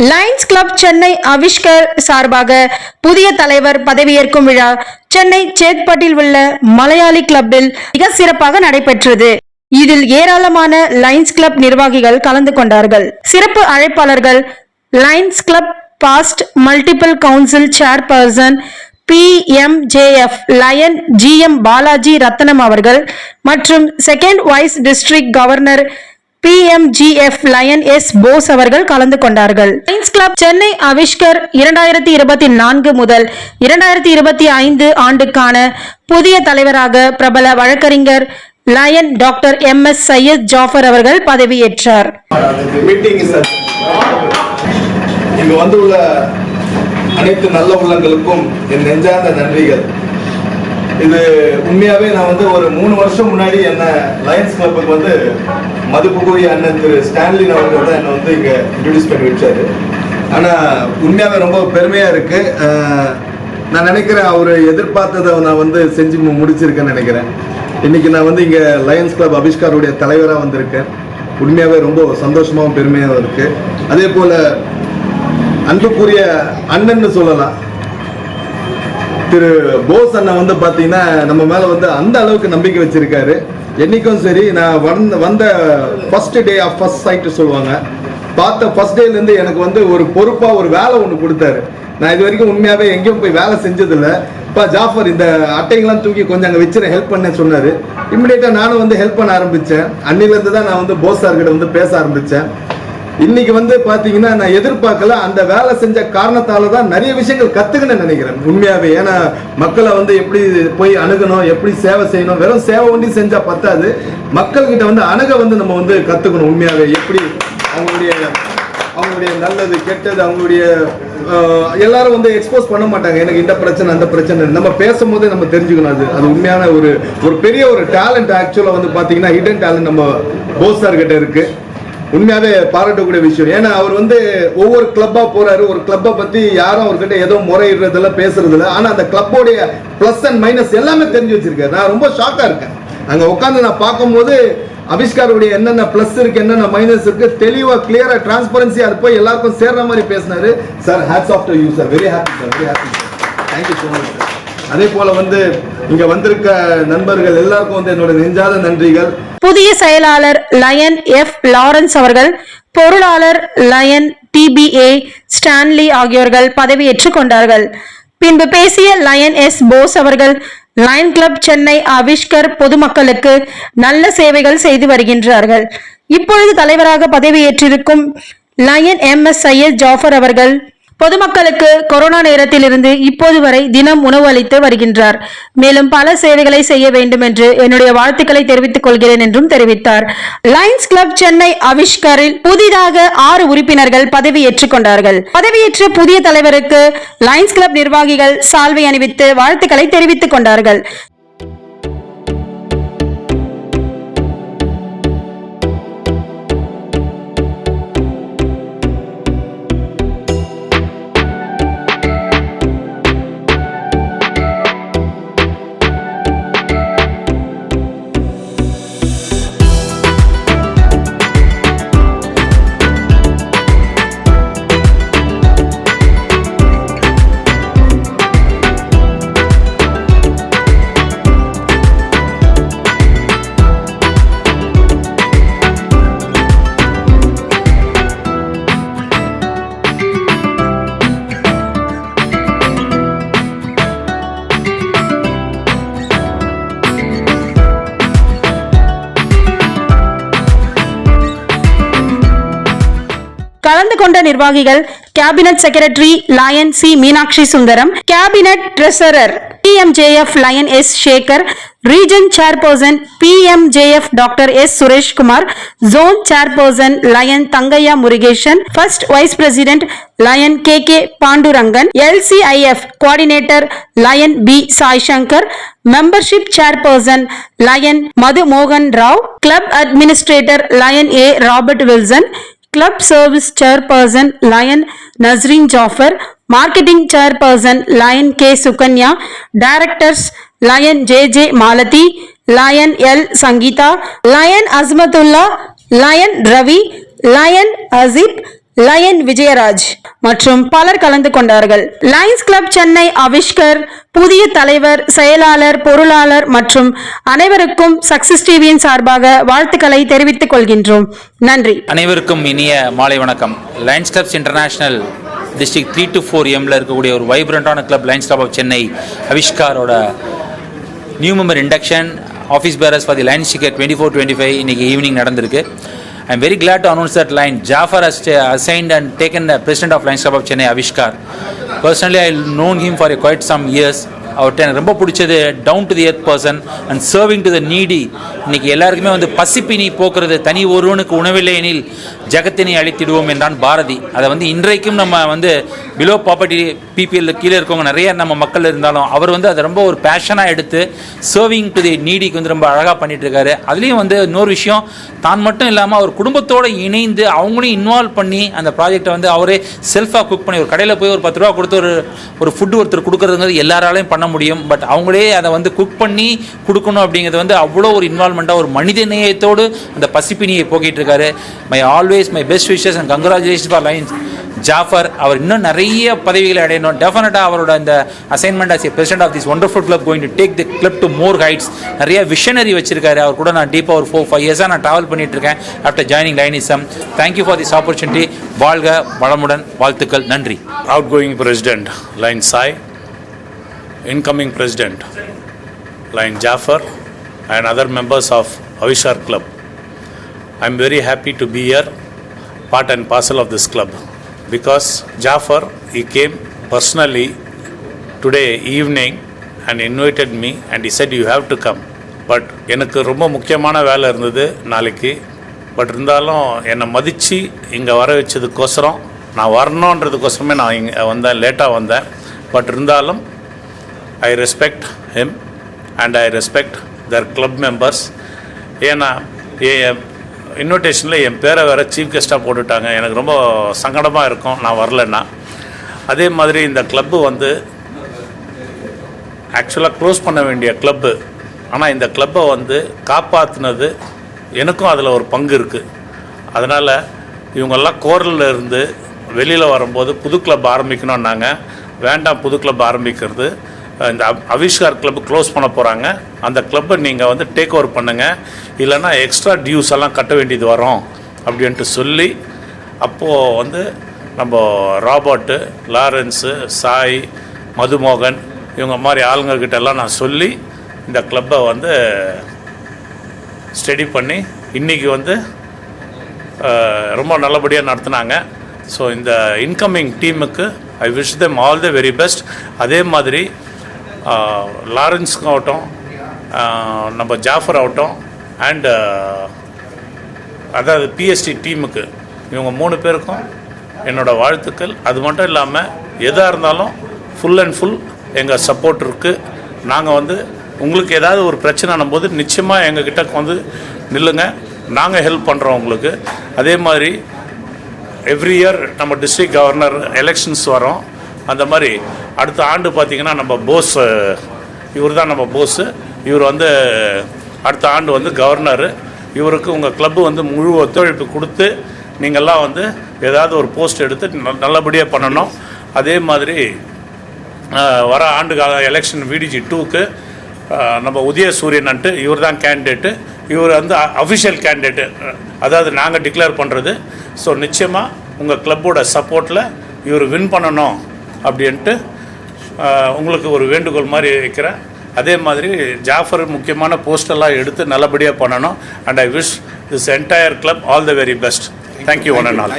Lions club Chennai அவிஷ்கர் சார்பாக புதிய தலைவர் பதவியேற்கும் விழா சென்னை சேத்பட்டில் உள்ள மலையாளி கிளப்பில் மிக சிறப்பாக நடைபெற்றது. இதில் ஏராளமான லயன்ஸ் கிளப் நிர்வாகிகள் கலந்து கொண்டார்கள். சிறப்பு அழைப்பாளர்கள் Lions club past multiple council chairperson PMJF Lion GM Balaji Ratnam அவர்கள் மற்றும் second vice district governor PMGF Lion S Bose அவர்கள் கலந்து கொண்டார்கள். லயன்ஸ் கிளப் சென்னை அவிஷ்கர் இரண்டாயிரத்தி இருபத்தி நான்கு முதல் இரண்டாயிரத்தி இருபத்தி ஐந்து ஆண்டுக்கான புதிய தலைவராக பிரபல வழக்கறிஞர் Lion doctor M S Syed Jafar அவர்கள் பதவியேற்றார். இங்கு வந்துள்ள அனைத்து நல்ல உள்ளங்களுக்கும் என் நெஞ்சார்ந்த நன்றிகள். இது உண்மையாவே நான் வந்து ஒரு மூணு வருஷம் முன்னாடி என்ன லயன்ஸ் கிளப்புக்கு வந்து மதிப்புக்குரிய அண்ணன் திரு ஸ்டான்லின் அவர்கள் தான் என்னை வந்து இங்கே இன்ட்ரடியூஸ் பண்ணி வச்சாரு. ஆனால் உண்மையாகவே ரொம்ப பெருமையாக இருக்கு. நான் நினைக்கிறேன் அவர் எதிர்பார்த்ததை நான் வந்து செஞ்சு முடிச்சிருக்கேன்னு நினைக்கிறேன். இன்னைக்கு நான் வந்து இங்கே லயன்ஸ் கிளப் அபிஷ்காருடைய தலைவராக வந்திருக்கேன். உண்மையாகவே ரொம்ப சந்தோஷமாகவும் பெருமையாகவும் இருக்குது அதே போல் அன்புக்குரிய அண்ணன்னு சொல்லலாம். திரு போஸ் அண்ணன் வந்து பார்த்தீங்கன்னா நம்ம மேலே வந்து அந்த அளவுக்கு நம்பிக்கை வச்சிருக்காரு. என்னைக்கும் சரி நான் வந்த வந்த first day of first sight சொல்லுவாங்க. பார்த்த ஃபர்ஸ்ட் டேலேருந்து எனக்கு வந்து ஒரு பொறுப்பாக ஒரு வேலை ஒன்று கொடுத்தாரு. நான் இது வரைக்கும் உண்மையாகவே எங்கேயும் போய் வேலை செஞ்சதில்ல. இப்போ ஜாஃபர் இந்த அட்டைங்கெல்லாம் தூக்கி கொஞ்சம் அங்கே வச்சிட ஹெல்ப் பண்ண சொன்னார். இம்மிடியேட்டாக நானும் வந்து ஹெல்ப் பண்ண ஆரம்பித்தேன் அன்னிலேருந்து தான் நான் வந்து போஸ் சார்கிட்ட வந்து பேச ஆரம்பித்தேன் இன்னைக்கு வந்து பாத்தீங்கன்னா நான் எதிர்பார்க்கல அந்த வேலை செஞ்ச காரணத்தால தான் நிறைய விஷயங்கள் கத்துக்கணும்னு நினைக்கிறேன். உண்மையாவே ஏன்னா மக்களை வந்து எப்படி போய் அணுகணும் எப்படி சேவை செய்யணும் வெறும் சேவை ஒண்டி செஞ்சா பத்தாது. மக்கள்கிட்ட வந்து அணுக வந்து நம்ம வந்து கத்துக்கணும் உண்மையாவே. எப்படி? அவங்களுடைய அவங்களுடைய நல்லது கெட்டது அவங்களுடைய எல்லாரும் வந்து எக்ஸ்போஸ் பண்ண மாட்டாங்க. எனக்கு இந்த பிரச்சனை அந்த பிரச்சனை. நம்ம பேசும்போதே நம்ம தெரிஞ்சுக்கணும் அது. அது உண்மையான ஒரு ஒரு பெரிய ஒரு டேலண்ட் ஆக்சுவலாக வந்து பார்த்தீங்கன்னா ஹிடன் டேலண்ட் நம்ம போஸ் சார் கிட்ட இருக்குது உண்மையாவே பாராட்டக்கூடிய விஷயம். ஏன்னா அவர் வந்து ஒவ்வொரு கிளப்பா போறாரு. ஒரு கிளப்பை பத்தி யாரும் அவர்கிட்ட ஏதோ முறையிடுறதில்ல பேசுறதில்ல. ஆனா அந்த கிளப்போடைய பிளஸ் அண்ட் மைனஸ் எல்லாமே தெரிஞ்சு வச்சிருக்காரு. நான் ரொம்ப ஷாக்கா இருக்கேன். அங்க உட்காந்து நான் பார்க்கும்போது அபிஷ்காருடைய என்னென்ன பிளஸ் இருக்கு என்னென்ன மைனஸ் இருக்கு தெளிவா கிளியரா டிரான்ஸ்பரன்சியா இருப்போம் எல்லாருக்கும் சேர்ற மாதிரி பேசினாரு. Sir hats off to you sir very happy sir very happy thank you so much sir அதே போல வந்து இங்க வந்திருக்க நண்பர்கள் எல்லாருக்கும் வந்து என்னோட நெஞ்சாத நன்றிகள். புதிய செயலாளர் லயன் எஃப் லாரன்ஸ் அவர்கள் பொருளாளர் லயன் டிபிஏ ஸ்டான்லி ஆகியோர்கள் பதவியேற்றுக் கொண்டார்கள். பின்பு பேசிய லயன் எஸ் போஸ் அவர்கள் லயன் கிளப் சென்னை அவிஷ்கர் பொதுமக்களுக்கு நல்ல சேவைகள் செய்து வருகின்றார்கள். இப்பொழுது தலைவராக பதவியேற்றிருக்கும் Lion M S Syed Jafar அவர்கள் பொதுமக்களுக்கு கொரோனா நேரத்தில் இருந்து இப்போது வரை தினம் உணவு அளித்து வருகின்றார். மேலும் பல சேவைகளை செய்ய வேண்டும் என்று என்னுடைய வாழ்த்துக்களை தெரிவித்துக் கொள்கிறேன் என்றும் தெரிவித்தார். லயன்ஸ் கிளப் சென்னை அவிஷ்கரில் புதிதாக ஆறு உறுப்பினர்கள் பதவியேற்றுக் கொண்டார்கள். பதவியேற்ற புதிய தலைவருக்கு லயன்ஸ் கிளப் நிர்வாகிகள் சால்வை அணிவித்து வாழ்த்துக்களை தெரிவித்துக் கொண்டார்கள். கலந்து நிர்வாகிகள் cabinet secretary Lion C Meenakshi Sundaram cabinet treasurer PMJF Lion S Sekar region chairperson PMJF doctor S Sureshkumar zone chairperson Lion Thangaiah Murugesan first vice president Lion K K Pandurangan LCIF coordinator Lion P Saishankar membership chairperson Lion Madhu மோகன் Rao club administrator Lion A Robert Wilson club service chairperson Lion Nasreen Jafar marketing chairperson Lion K Sukanya directors Lion J J Malathi Lion L Sangeetha Lion Asmathullah Lion Ravi Lion Asif Lion Vijayaraj மற்றும் பலர் கலந்து கொண்டார்கள். Lions club Chennai அவிஷ்கர் புதிய தலைவர் செயலாளர் பொருளாளர் மற்றும் அனைவருக்கும் சக்சஸ் டிவியின் சார்பாக வாழ்த்துக்களை தெரிவித்துக் கொள்கின்றோம். நன்றி. அனைவருக்கும் இனிய மாலை வணக்கம். Lions clubs international district three to four எம்ல இருக்கக்கூடிய ஒரு வைப்ரண்டான club Lions club of Chennai அவிஷ்காரோட new member induction office பேரஸ் for the lines ticket twenty four twenty five இன்னைக்கு ஈவினிங் நடந்திருக்கு. I'm very glad to announce that Lion Jafar has assigned and taken the president of Lions Club of Chennai, Avishkar. Personally, I've known him for quite some years. அவர்கிட்ட எனக்கு ரொம்ப பிடிச்சது down to the earth person and serving to the needy இன்னைக்கு எல்லாருக்குமே வந்து பசிப்பினி போக்குறது தனி ஒருவனுக்கு உணவில்லை எனில் ஜகத்தினை அழித்திடுவோம் என்றான் பாரதி. அதை வந்து இன்றைக்கும் நம்ம வந்து பிலோ ப்ராப்பர்ட்டி பிபிஎல் கீழே இருக்கவங்க நிறைய நம்ம மக்கள் இருந்தாலும் அவர் வந்து அதை ரொம்ப ஒரு பேஷனாக எடுத்து சர்விங் டு தி நீடிக்கு வந்து ரொம்ப அழகாக பண்ணிட்டு இருக்காரு அதுலேயும் வந்து இன்னொரு விஷயம் தான் மட்டும் இல்லாமல் அவர் குடும்பத்தோடு இணைந்து அவங்களையும் இன்வால்வ் பண்ணி அந்த ப்ராஜெக்டை வந்து அவரே செல்ஃபாக குக் பண்ணி ஒரு கடையில் போய் ஒரு பத்து ரூபா கொடுத்து ஒரு ஒரு ஃபுட்டு ஒருத்தர் கொடுக்குறதுங்கிறது எல்லாராலையும் பண்ண முடியும். பட் அவங்களே அதை வந்து குக் பண்ணி கொடுக்கணும் அப்படிங்கிறது வந்து அவ்வளோ ஒரு இன்வால்மெண்ட்டாக ஒரு மனித நேயத்தோடு அந்த பசிப்பினியை போக்கிட்டு இருக்காரு my always my best wishes and congratulation for Lions Jafar அவர் இன்னும் நிறைய பதவிகளை அடையணும். டெஃபினட்டாக அவரோட இந்த assignment as a president of this wonderful club going to take the club to more heights நிறைய விஷனரி வச்சிருக்காரு. அவர் கூட நான் டீப்பாக ஒரு ஃபோர் ஃபைவ் இயர்ஸாக நான் ட்ராவல் பண்ணிட்டு இருக்கேன் after joining Lionism thank you for this opportunity வாழ்க வளமுடன். வாழ்த்துக்கள். நன்றி. Outgoing president Lion Sai incoming president Lion Jaffer, and other members of Avishar Club. I am very happy to be here, part and parcel of this club, because Jaffer, he came personally today evening and invited me and he said you have to come. But எனக்கு ரொம்ப முக்கியமான வேலை இருந்தது நாளைக்கு but இருந்தாலும் என்னை மதித்து இங்கே வர வச்சதுக்கோசரம் நான் வரணுன்றதுக்கோசரமே நான் இங்கே வந்தேன் லேட்டாக வந்தேன் பட் இருந்தாலும் I respect him and I respect their club members ஏன்னா என் இன்விடேஷனில் என் பேரை வேறு சீஃப் கெஸ்ட்டாக போட்டுட்டாங்க. எனக்கு ரொம்ப சங்கடமாக இருக்கும். நான் வரலன்னா. அதே மாதிரி இந்த கிளப்பு வந்து ஆக்சுவலாக க்ளோஸ் பண்ண வேண்டிய கிளப்பு ஆனால் இந்த கிளப்பை வந்து காப்பாற்றினது எனக்கும் அதில் ஒரு பங்கு இருக்குது அதனால் இவங்கெல்லாம் கோரலில் இருந்து வெளியில் வரும்போது புது கிளப் ஆரம்பிக்கணும்னாங்க. வேண்டாம் புது கிளப் ஆரம்பிக்கிறது. இந்த அவிஷ்கார் கிளப் க்ளோஸ் பண்ண போகிறாங்க அந்த கிளப்பை நீங்கள் வந்து டேக் ஓவர் பண்ணுங்கள் இல்லைன்னா எக்ஸ்ட்ரா டியூஸ் எல்லாம் கட்ட வேண்டியது வரும் அப்படின்ட்டு சொல்லி அப்போது வந்து நம்ம ராபர்ட்டு லாரன்ஸு சாய் மதுமோகன் இவங்க மாதிரி ஆளுங்கக்கிட்ட எல்லாம் நான் சொல்லி இந்த கிளப்பை வந்து ஸ்டடி பண்ணி இன்றைக்கி வந்து ரொம்ப நல்லபடியாக நடத்துனாங்க. ஸோ இந்த இன்கமிங் டீமுக்கு I wish them all the very best அதே மாதிரி லாரன்ஸ்க்கு ஆகட்டும் நம்ம ஜாஃபர் ஆகட்டும் அண்டு அதாவது பிஎஸ்டி டீமுக்கு இவங்க மூணு பேருக்கும் என்னோடய வாழ்த்துக்கள். அது மட்டும் இல்லாமல் எதாக இருந்தாலும் ஃபுல் அண்ட் ஃபுல் எங்கள் சப்போர்ட் இருக்குது நாங்கள் வந்து உங்களுக்கு ஏதாவது ஒரு பிரச்சனை போது நிச்சயமாக எங்ககிட்ட வந்து நில்லுங்க. நாங்கள் ஹெல்ப் பண்ணுறோம் உங்களுக்கு. அதே மாதிரி எவ்ரி இயர் நம்ம டிஸ்ட்ரிக்ட் கவர்னர் எலெக்ஷன்ஸ் வரோம். அந்த மாதிரி அடுத்த ஆண்டு பார்த்திங்கன்னா நம்ம போஸ் இவர் தான் நம்ம போஸு. இவர் வந்து அடுத்த ஆண்டு வந்து கவர்னரு. இவருக்கு உங்கள் கிளப்பு வந்து முழு ஒத்துழைப்பு கொடுத்து நீங்கள்லாம் வந்து ஏதாவது ஒரு போஸ்ட் எடுத்து நல்லபடியாக பண்ணணும். அதே மாதிரி வர ஆண்டு கால எலெக்ஷன் விடிஜி டூக்கு நம்ம உதயசூரியன்ட்டு இவர் தான் கேண்டிடேட்டு இவர் வந்து அஃபிஷியல் கேண்டிடேட்டு அதாவது நாங்கள் டிக்ளேர் பண்ணுறது ஸோ நிச்சயமாக உங்கள் கிளப்போட சப்போர்ட்டில் இவர் வின் பண்ணணும். அப்படின்ட்டு உங்களுக்கு ஒரு வேண்டுகோள் மாதிரி வைக்கிறேன். அதே மாதிரி ஜாஃபர் முக்கியமான போஸ்டெல்லாம் எடுத்து நல்லபடியாக பண்ணணும். And I wish this entire club all the very best thank you one and all